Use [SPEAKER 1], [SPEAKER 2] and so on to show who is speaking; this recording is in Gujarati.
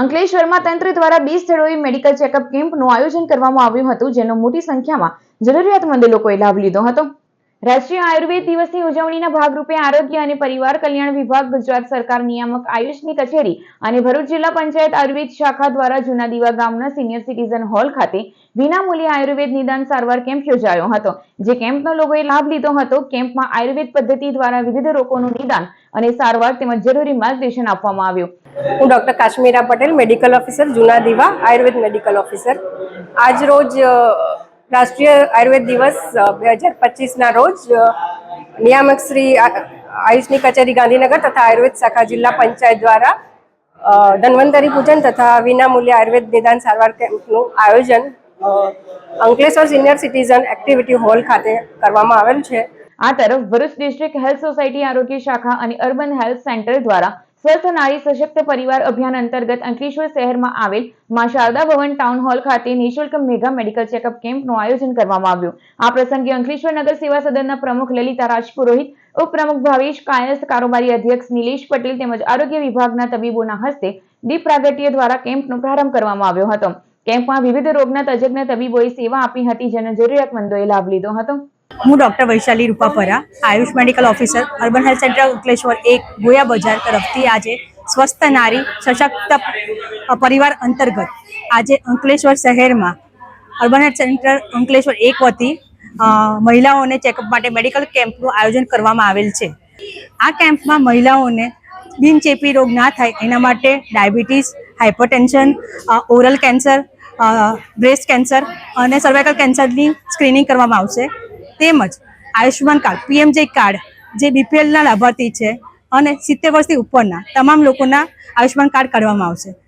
[SPEAKER 1] અંકલેશ્વરમાં તંત્ર દ્વારા બે સ્થળોએ મેડિકલ ચેકઅપ કેમ્પનું આયોજન કરવામાં આવ્યું હતું, જેનો મોટી સંખ્યામાં જરૂરિયાતમંદ લોકોએ લાભ લીધો હતો. રાષ્ટ્રીય આયુર્વેદ દિવસની ઉજવણીના ભાગરૂપે આરોગ્ય અને પરિવાર કલ્યાણ વિભાગ, ગુજરાત સરકાર નિયામક આયુષની કચેરી અને ભરૂચ જિલ્લા પંચાયત આયુર્વેદ શાખા દ્વારા જૂના દીવા ગામના સિનિયર સિટીઝન હોલ ખાતે વિનામૂલ્યે આયુર્વેદ નિદાન સારવાર કેમ્પ યોજાયો હતો, જે કેમ્પનો લોકોએ લાભ લીધો હતો. કેમ્પમાં આયુર્વેદ પદ્ધતિ દ્વારા વિવિધ રોગોનું નિદાન અને સારવાર તેમજ જરૂરી માર્ગદર્શન આપવામાં આવ્યું.
[SPEAKER 2] હું doctor Kashmira Patel, medical officer, Juna Diva, Ayurveda medical officer. આજ રોજ રાષ્ટ્રીય આયુર્વેદ દિવસ બે હજાર પચીસના રોજ નિયામક શ્રી આયુષની કચેરી ગાંધીનગર તથા આયુર્વેદ શાખા જિલ્લા પંચાયત દ્વારા ધન્વંતરી પૂજન તથા વિનામૂલ્ય આયુર્વેદ નિદાન સારવાર કેમ્પનું આયોજન Ankleshwar senior citizen activity hall ખાતે કરવામાં આવેલ છે.
[SPEAKER 1] આ તરફ ભરૂચ ડિસ્ટ્રિક્ટ હેલ્થ સોસાયટી આરોગ્ય શાખા અને અર્બન હેલ્થ સેન્ટર દ્વારા સ્વસ્થ નારી સશક્ત પરિવાર અભિયાન અંતર્ગત અંકલેશ્વર શહેરમાં આવેલ મા શારદા ભવન ટાઉન હોલ ખાતે નિઃશુલ્ક મેગા મેડિકલ ચેકઅપ કેમ્પનું આયોજન કરવામાં આવ્યું. આ પ્રસંગે અંકલેશ્વર નગર સેવા સદનના પ્રમુખ લલિતા રાજપુરોહિત, ઉપપ્રમુખ ભાવેશ કાયસ્થ, કારોબારી અધ્યક્ષ નિલેશ પટેલ તેમજ આરોગ્ય વિભાગના તબીબોના હસ્તે દીપ પ્રાગટ્ય દ્વારા કેમ્પનો પ્રારંભ કરવામાં આવ્યો હતો. કેમ્પમાં વિવિધ રોગના તજજ્ઞ તબીબોએ સેવા આપી હતી, જેનો જરૂરિયાતમંદોએ લાભ લીધો હતો.
[SPEAKER 3] હું doctor Vaishali Rupapara, AYUSH medical officer, urban health centre Ankleshwar એક ગોયા બજાર તરફથી આજે સ્વસ્થ નારી સશક્ત પરિવાર અંતર્ગત આજે અંકલેશ્વર શહેરમાં અર્બન હેલ્થ સેન્ટર અંકલેશ્વર એક વતી મહિલાઓને ચેકઅપ માટે મેડિકલ કેમ્પનું આયોજન કરવામાં આવેલ છે. આ કેમ્પમાં મહિલાઓને બિનચેપી રોગ ના થાય એના માટે diabetes hypertension oral cancer breast cancer અને સર્વાઇકલ કેન્સરની સ્ક્રીનિંગ કરવામાં આવશે. તેમજ આયુષ્યમાન કાર્ડ, પીએમજે કાર્ડ જે બીપીએલના લાભાર્થી છે અને સિત્તેર વર્ષથી ઉપરના તમામ લોકોના આયુષ્યમાન કાર્ડ કાઢવામાં આવશે.